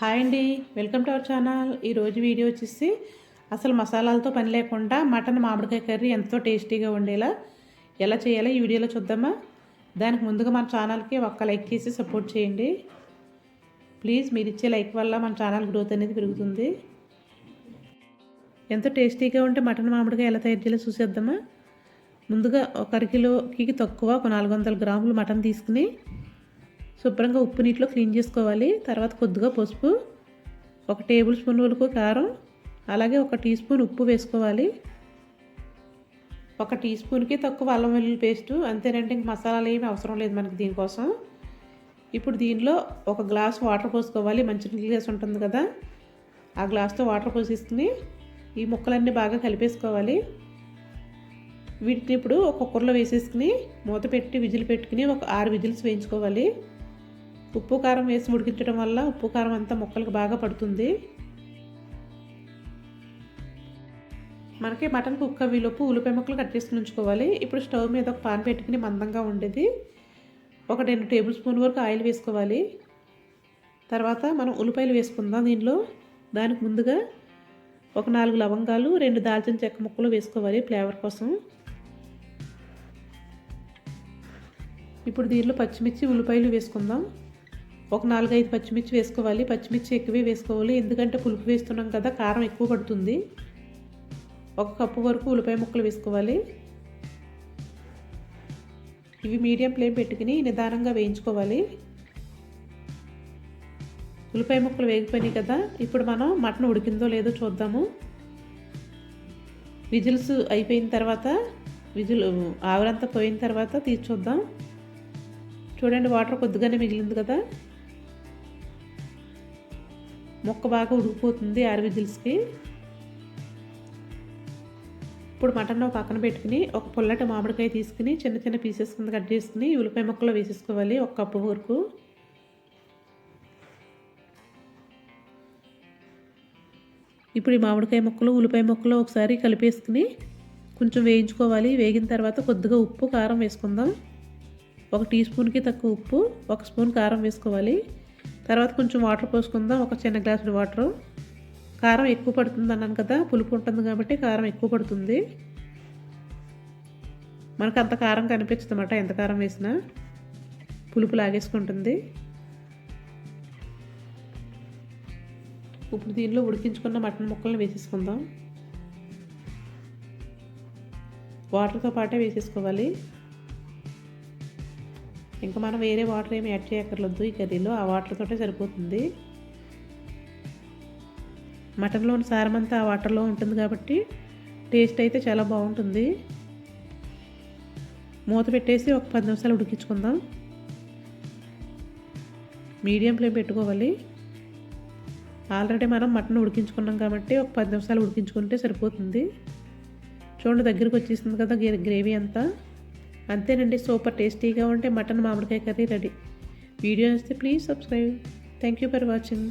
Hi అండి. Welcome to our channel. ఈరోజు video వచ్చేసి అసలు మసాలాలతో పని లేకుండా మటన్ మామిడికాయ కర్రీ ఎంతో టేస్టీగా ఉండేలా ఎలా చేయాలో ఈ వీడియోలో చూద్దామా? దానికి ముందుగా మన ఛానల్కి ఒక్క లైక్ చేసి సపోర్ట్ చేయండి. ప్లీజ్ మీరు ఇచ్చే లైక్ వల్ల మన ఛానల్ గ్రోత్ అనేది పెరుగుతుంది. ఎంతో టేస్టీగా ఉంటే మటన్ మామిడికాయ ఎలా తయారు చేయాలో చూసేద్దామా? ముందుగా ఒక అరకిలోకి తక్కువ ఒక నాలుగు వందల గ్రాములు మటన్ తీసుకుని శుభ్రంగా ఉప్పు నీటిలో క్లీన్ చేసుకోవాలి. తర్వాత కొద్దిగా పసుపు ఒక టేబుల్ స్పూన్ వరకు కారం అలాగే ఒక టీ స్పూన్ ఉప్పు వేసుకోవాలి. ఒక టీ స్పూన్కి తక్కువ అల్లం వెల్లుల్లి పేస్టు అంతేనంటే ఇంక మసాలాలు ఏమి అవసరం లేదు మనకి దీనికోసం. ఇప్పుడు దీనిలో ఒక గ్లాస్ వాటర్ పోసుకోవాలి. మంచి గ్లాస్ ఉంటుంది కదా. ఆ గ్లాస్తో వాటర్ పోసేసుకుని ఈ ముక్కలన్నీ బాగా కలిపేసుకోవాలి. వీటిని ఇప్పుడు ఒక కుక్కర్లో వేసేసుకుని మూత పెట్టి విజిల్ పెట్టుకుని ఒక ఆరు విజిల్స్ వేయించుకోవాలి. ఉప్పు కారం వేసి ఉడికించడం వల్ల ఉప్పు కారం అంతా ముక్కలకు బాగా పడుతుంది. మనకి మటన్ కుక్క వీలోపు ఉల్లిపాయ ముక్కలు కట్ చేసుకుని ఉంచుకోవాలి. ఇప్పుడు స్టవ్ మీద ఒక పాన్ పెట్టుకుని మందంగా ఉండేది. ఒక రెండు టేబుల్ స్పూన్ వరకు ఆయిల్ వేసుకోవాలి. తర్వాత మనం ఉల్లిపాయలు వేసుకుందాం దీనిలో. దానికి ముందుగా ఒక నాలుగు లవంగాలు రెండు దాల్చిన చెక్క ముక్కలు వేసుకోవాలి ఫ్లేవర్ కోసం. ఇప్పుడు దీనిలో పచ్చిమిర్చి ఉల్లిపాయలు వేసుకుందాం. ఒక నాలుగైదు పచ్చిమిర్చి వేసుకోవాలి. పచ్చిమిర్చి ఎక్కువే వేసుకోవాలి. ఎందుకంటే పులుపు వేస్తున్నాం కదా కారం ఎక్కువ పడుతుంది. ఒక కప్పు వరకు ఉల్లిపాయ ముక్కలు వేసుకోవాలి. ఇవి మీడియం ఫ్లేమ్ పెట్టుకుని నిదానంగా వేయించుకోవాలి. ఉల్లిపాయ ముక్కలు వేగిపోయినాయి కదా ఇప్పుడు మనం మటన్ ఉడికిందో లేదో చూద్దాము. విజిల్స్ అయిపోయిన తర్వాత విజిల్ ఆవిరంతా పోయిన తర్వాత తీసి చూద్దాం. చూడండి వాటర్ కొద్దిగానే మిగిలింది కదా. మొక్క బాగా ఉడికిపోతుంది ఆరు విజిల్స్కి. ఇప్పుడు మటన్ పక్కన పెట్టుకుని ఒక పుల్లటి మామిడికాయ తీసుకుని చిన్న చిన్న పీసెస్ కింద కట్ చేసుకుని ఉల్లిపాయ ముక్కలు వేసేసుకోవాలి ఒక కప్పు వరకు. ఇప్పుడు ఈ మామిడికాయ ముక్కలు ఉల్లిపాయ ముక్కలు ఒకసారి కలిపేసుకుని కొంచెం వేయించుకోవాలి. వేగిన తర్వాత కొద్దిగా ఉప్పు కారం వేసుకుందాం. ఒక టీ స్పూన్కి తక్కువ ఉప్పు ఒక స్పూన్ కారం వేసుకోవాలి. తర్వాత కొంచెం వాటర్ పోసుకుందాం. ఒక చిన్న గ్లాసు వాటరు కారం ఎక్కువ పడుతుంది అన్నాను కదా పులుపు ఉంటుంది కాబట్టి కారం ఎక్కువ పడుతుంది. మనకు అంత కారం కనిపించదు అన్నమాట ఎంత కారం వేసినా. పులుపు లాగేసుకుంటుంది. ఇప్పుడు దీనిలో ఉడికించుకున్న మటన్ ముక్కలను వేసేసుకుందాం. వాటర్తో పాటే వేసేసుకోవాలి. ఇంకా మనం వేరే వాటర్ ఏమి యాడ్ చేయక్కర్లేదు ఈ కర్రీలో. ఆ వాటర్తోటే సరిపోతుంది. మటన్లోని సారం అంతా ఆ వాటర్లో ఉంటుంది కాబట్టి టేస్ట్ అయితే చాలా బాగుంటుంది. మూత పెట్టేసి ఒక పది నిమిషాలు ఉడికించుకుందాం. మీడియం ఫ్లేమ్ పెట్టుకోవాలి. ఆల్రెడీ మనం మటన్ ఉడికించుకున్నాం కాబట్టి ఒక పది నిమిషాలు ఉడికించుకుంటే సరిపోతుంది. చూడండి దగ్గరికి వచ్చేసింది కదా గ్రేవీ అంతా. అంతేనండి సూపర్ టేస్టీగా ఉంటే మటన్ మామిడికాయ కర్రీ రెడీ. వీడియో వస్తే please subscribe. Thank you for watching